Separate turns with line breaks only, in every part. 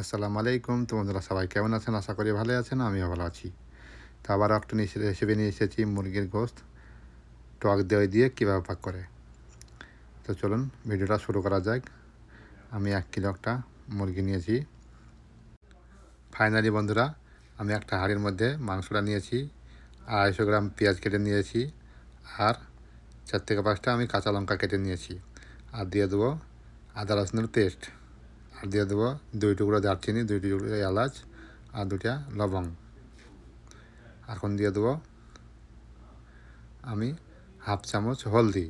আসসালামু আলাইকুম। তো বন্ধুরা সবাই কেমন আছেন? আশা করি ভালো আছেন, আমিও ভালো আছি। তো আবার একটা রেসিপি নিয়ে এসেছি মুরগির গোস্ত। টক দই দিয়ে কীভাবে পাক করে। তো চলুন ভিডিওটা শুরু করা যাক। আমি এক কিলো একটা মুরগি নিয়েছি। ফাইনালি বন্ধুরা, আমি একটা হাঁড়ির মধ্যে মাংসটা নিয়েছি, আড়াইশো গ্রাম পেঁয়াজ কেটে নিয়েছি, আর চার থেকে পাঁচটা আমি কাঁচা লঙ্কা কেটে নিয়েছি। আর দিয়ে দেবো আদা রসুনের পেস্ট। আর দিয়ে দেবো দুই টুকরো দারচিনি, দুই টুকরো এলাচ আর দুটা লবঙ্গ। এখন দিয়ে দেবো আমি হাফ চামচ হলদি।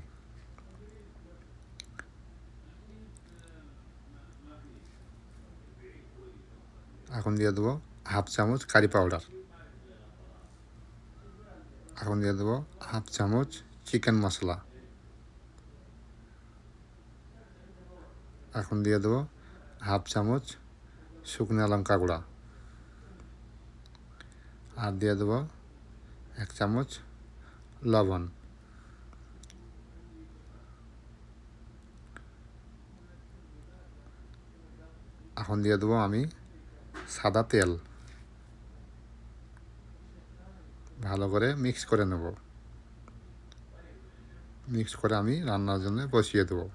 এখন দিয়ে দেবো হাফ চামচ কারি পাউডার। এখন দিয়ে দেবো হাফ চামচ চিকেন মশলা। এখন দিয়ে দেবো হাফ চামচ শুকনো লঙ্কা গুঁড়া। আর দিয়ে দেবো এক চামচ লবণ। এখন দিয়ে দেবো আমি সাদা তেল। ভালো করে মিক্স করে নেব। মিক্স করে আমি রান্নার জন্য বসিয়ে দেবো।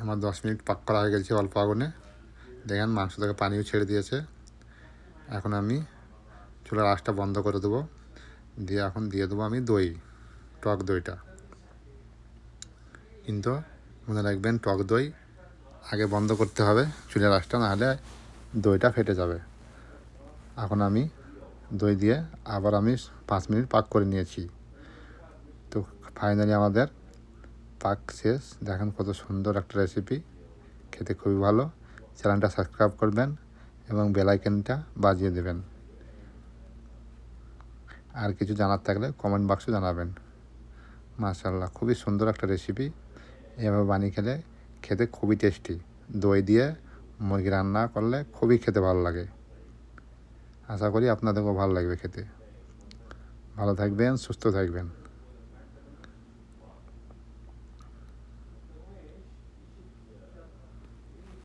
আমার দশ মিনিট পাক করা হয়ে গেছে অল্প আগুনে। দেখেন মাংস থেকে পানিও ছেড়ে দিয়েছে। এখন আমি চুলার আঁচটা বন্ধ করে দেবো। দিয়ে এখন দিয়ে দেবো আমি দই, টক দইটা। কিন্তু মনে রাখবেন টক দই আগে বন্ধ করতে হবে চুলের আঁচটা, নাহলে দইটা ফেটে যাবে। এখন আমি দই দিয়ে আবার আমি পাঁচ মিনিট পাক করে নিয়েছি। তো ফাইনালি আমাদের পাক শেষ। দেখেন কত সুন্দর একটা রেসিপি খেতে খুবই ভালো। চ্যানেলটা সাবস্ক্রাইব করবেন এবং বেলাইকেনটা বাজিয়ে দেবেন। আর কিছু জানার থাকলে কমেন্ট বাক্সে জানাবেন। মাশাল্লাহ খুবই সুন্দর একটা রেসিপি এভাবে বানিয়ে খেলে খেতে খুবই টেস্টি দই দিয়ে মুরগি রান্না করলে খুবই খেতে ভালো লাগে। আশা করি আপনাদেরকেও ভালো লাগবে খেতে। ভালো থাকবেন, সুস্থ থাকবেন।